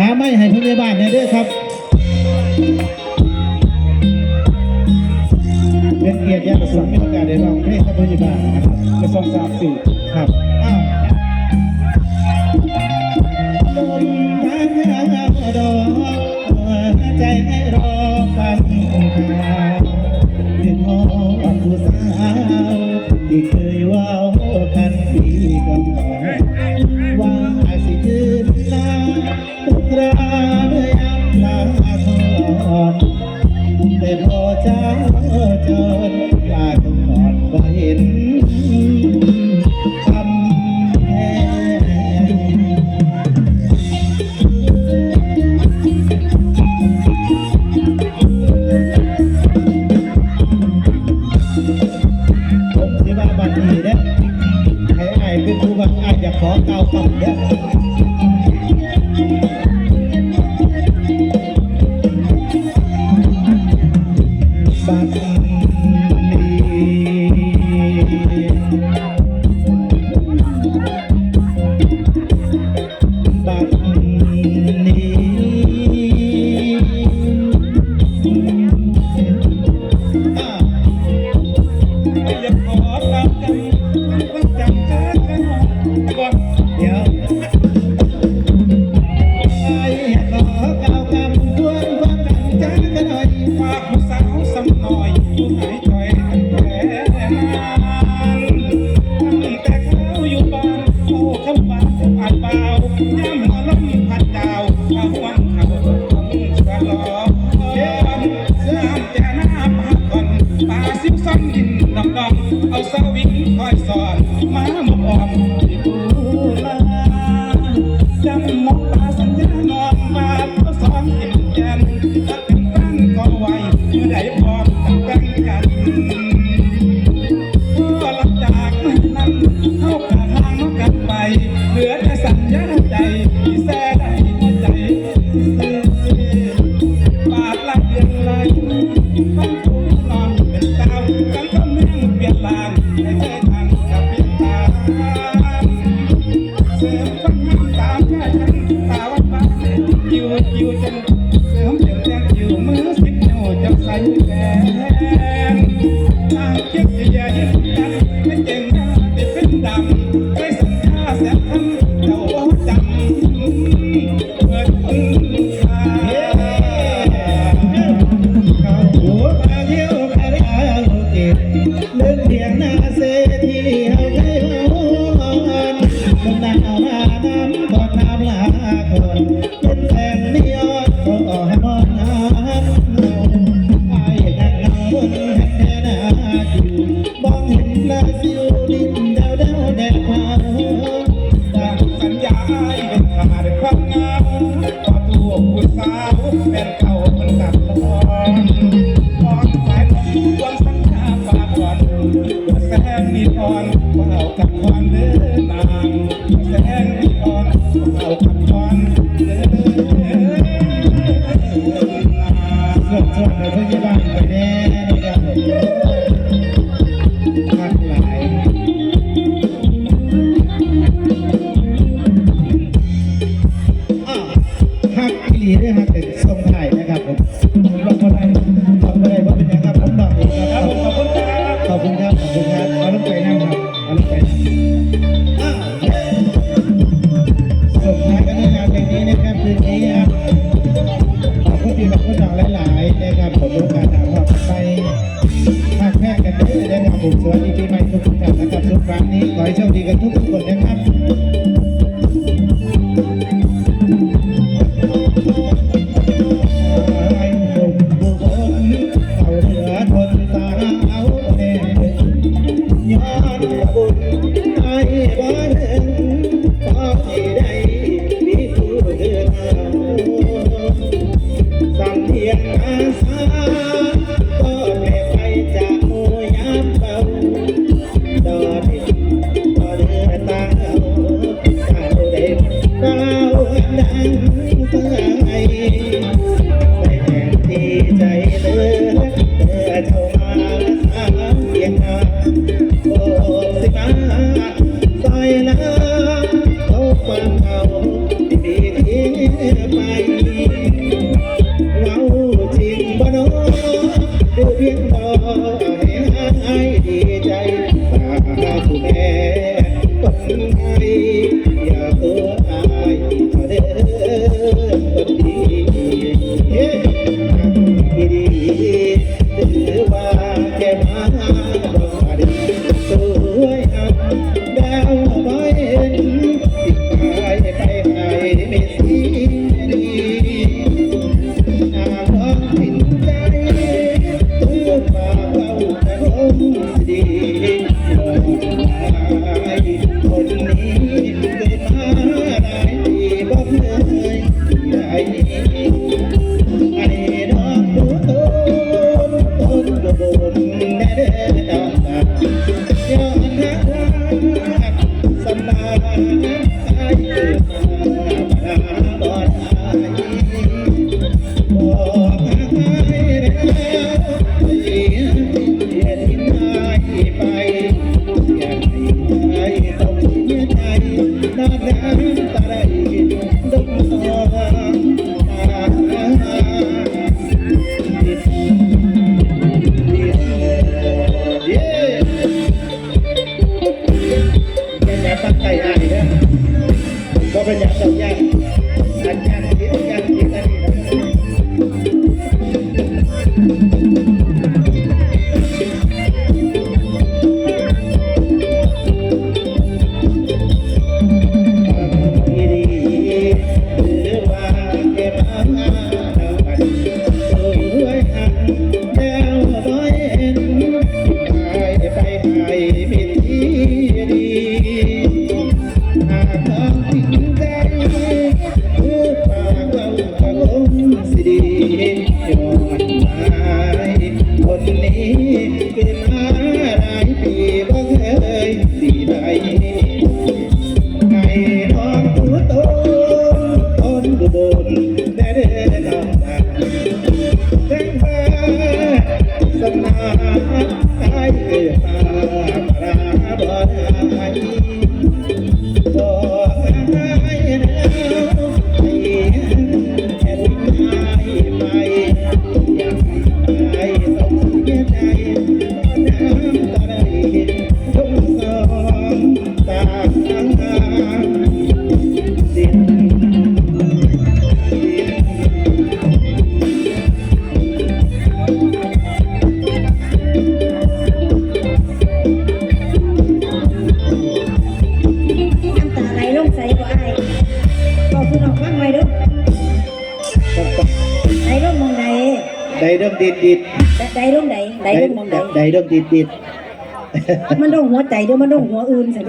หาไม่ให้พ่อแม่บ้านเนี่ยด้วยครับ เป็นเกียรติยางสูงมีโอกาสได้ลองเพลงกับพ่อแม่บ้านนะครับสองสามสี่ครับอ้าว แต่พอเจ้าเจ้ ใครแพ้ อ่อนกับคนเด้อแสนอ่อนกับคนเด้อสวดสวดในพยาบาลไปแน่นะครับ Thank ให้ดี เยอะแท้สบาย เป็นอย่างเดียว Thank you. ลงใส่บ่อายบอกคุณออกข้างไว้ดูใส่ลงมมองไใดไดเริ่มดิดดิดใส่มไใดใส่ลงมมองไใดไดเริ่มดิดดิดมันร่มหัวใจเด้อมันร่มหัวอื่นสิ